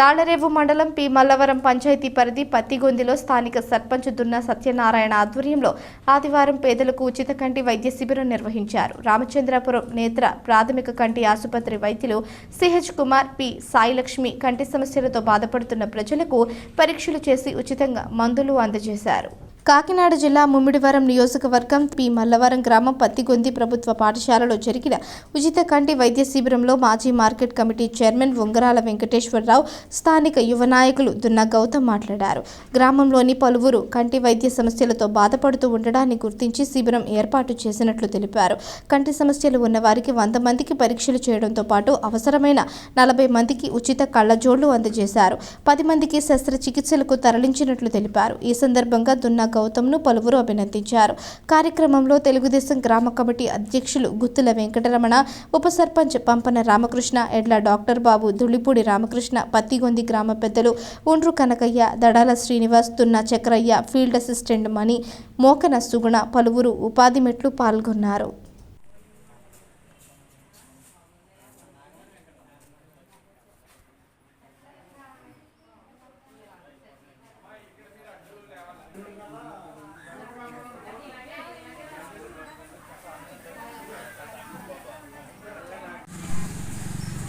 తాళరేవు మండలం పి. మల్లవరం పంచాయతీ పరిధి పత్తిగొందిలో స్థానిక సర్పంచ్ దున్న సత్యనారాయణ ఆధ్వర్యంలో ఆదివారం పేదలకు ఉచిత కంటి వైద్య శిబిరం నిర్వహించారు. రామచంద్రపురం నేత్ర ప్రాథమిక కంటి ఆసుపత్రి వైద్యులు సిహెచ్ కుమార్ పి. సాయిలక్ష్మి కంటి సమస్యలతో బాధపడుతున్న ప్రజలకు పరీక్షలు చేసి ఉచితంగా మందులు అందజేశారు. కాకినాడ జిల్లా ముమ్మిడివరం నియోజకవర్గం పి. మల్లవరం గ్రామం పత్తిగొంది ప్రభుత్వ పాఠశాలలో జరిగిన ఉచిత కంటి వైద్య శిబిరంలో మాజీ మార్కెట్ కమిటీ చైర్మన్ ఉంగరాల వెంకటేశ్వరరావు స్థానిక యువ నాయకులు దున్న గౌతమ్ మాట్లాడారు. గ్రామంలోని పలువురు కంటి వైద్య సమస్యలతో బాధపడుతూ ఉండడాన్ని గుర్తించి శిబిరం ఏర్పాటు చేసినట్లు తెలిపారు. కంటి సమస్యలు ఉన్న వారికి వంద మందికి పరీక్షలు చేయడంతో పాటు అవసరమైన నలభై మందికి ఉచిత కళ్ళజోళ్ళు అందజేశారు. పది మందికి శస్త్రచికిత్సలకు తరలించినట్లు తెలిపారు. ఈ సందర్భంగా దున్నా గౌతమ్ను పలువురు అభినందించారు. కార్యక్రమంలో తెలుగుదేశం గ్రామ కమిటీ అధ్యక్షులు గుత్తుల వెంకటరమణ ఉప సర్పంచ్ పంపన రామకృష్ణ ఎడ్ల డాక్టర్ బాబు దుళిపూడి రామకృష్ణ పత్తిగొంది గ్రామ పెద్దలు ఉండ్రు కనకయ్య దడాల శ్రీనివాస్ తున్న చక్రయ్య ఫీల్డ్ అసిస్టెంట్ మణి మోకన సుగుణ పలువురు ఉపాధి మెట్లు పాల్గొన్నారు.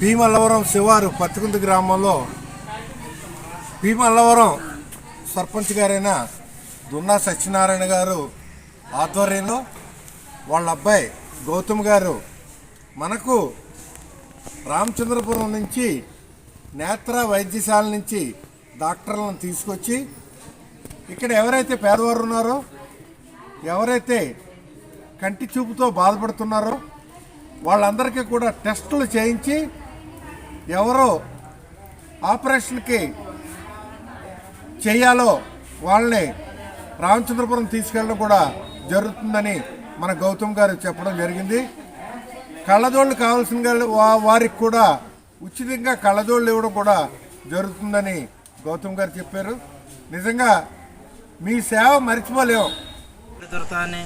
భీమల్లవరం శివారు పత్తికుంది గ్రామంలో భీమల్లవరం సర్పంచ్ గారైన దున్నా సత్యనారాయణ గారు ఆధ్వర్యంలో వాళ్ళ అబ్బాయి గౌతమ్ గారు మనకు రామచంద్రపురం నుంచి నేత్ర వైద్యశాల నుంచి డాక్టర్లను తీసుకొచ్చి ఇక్కడ ఎవరైతే పేదవారు ఉన్నారో ఎవరైతే కంటి చూపుతో బాధపడుతున్నారో వాళ్ళందరికీ కూడా టెస్టులు చేయించి ఎవరో ఆపరేషన్కి చేయాలో వాళ్ళని రామచంద్రపురం తీసుకెళ్ళడం కూడా జరుగుతుందని మన గౌతమ్ గారు చెప్పడం జరిగింది. కళ్ళజోళ్ళు కావాల్సిన వా- వారికి కూడా ఉచితంగా కళ్ళజోళ్ళు ఇవ్వడం కూడా జరుగుతుందని గౌతమ్ గారు చెప్పారు. నిజంగా మీ సేవ మర్చిపోలేము దొరకని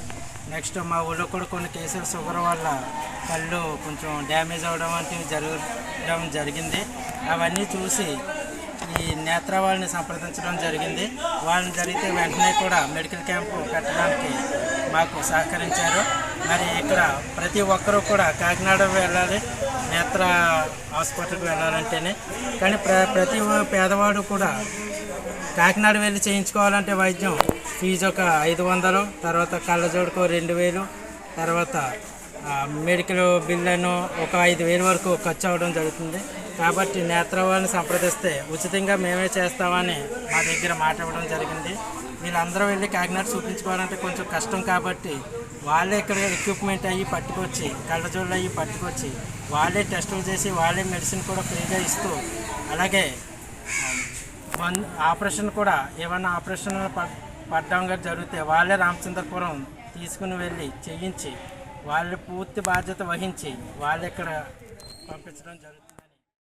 నెక్స్ట్ మా ఊళ్ళో కూడా కొన్ని కేసులు షుగర్ వల్ల కళ్ళు కొంచెం డ్యామేజ్ అవ్వడం వంటివి జరగడం జరిగింది. అవన్నీ చూసి ఈ నేత్ర వాళ్ళని సంప్రదించడం జరిగింది. వాళ్ళని జరిగితే వెంటనే కూడా మెడికల్ క్యాంపు పెట్టడానికి మాకు సహకరించారు. మరి ఇక్కడ ప్రతి ఒక్కరూ కూడా కాకినాడ వెళ్ళాలి నేత్ర హాస్పిటల్కి వెళ్ళాలంటేనే. కానీ ప్ర ప్రతి పేదవాడు కూడా కాకినాడ వెళ్ళి చేయించుకోవాలంటే వైద్యం ఫీజు ఒక ఐదు వందలు తర్వాత కళ్ళజోడుకు రెండు వేలు తర్వాత మెడికల్ బిల్లను ఒక ఐదు వేలు వరకు ఖర్చు అవ్వడం జరుగుతుంది. కాబట్టి నేత్రవాళ్ళని సంప్రదిస్తే ఉచితంగా మేమే చేస్తామని మా దగ్గర మాట ఇవ్వడం జరిగింది. వీళ్ళందరూ వెళ్ళి కాకినాడ చూపించుకోవాలంటే కొంచెం కష్టం కాబట్టి వాళ్ళే ఇక్కడ ఎక్విప్మెంట్ అయ్యి పట్టుకొచ్చి కళ్ళజోళ్ళు అయ్యి పట్టుకొచ్చి వాళ్ళే టెస్టులు చేసి వాళ్ళే మెడిసిన్ కూడా ఫ్రీగా ఇస్తూ అలాగే వన్ ఆపరేషన్ కూడా ఏమైనా ఆపరేషన్ పడ్- పడ్డం జరిగితే వాళ్ళే రామచంద్రపురం తీసుకుని వెళ్ళి చేయించి వాళ్ళు పూర్తి బాధ్యత వహించి వాళ్ళు ఇక్కడ పంపించడం జరుగుతుంది.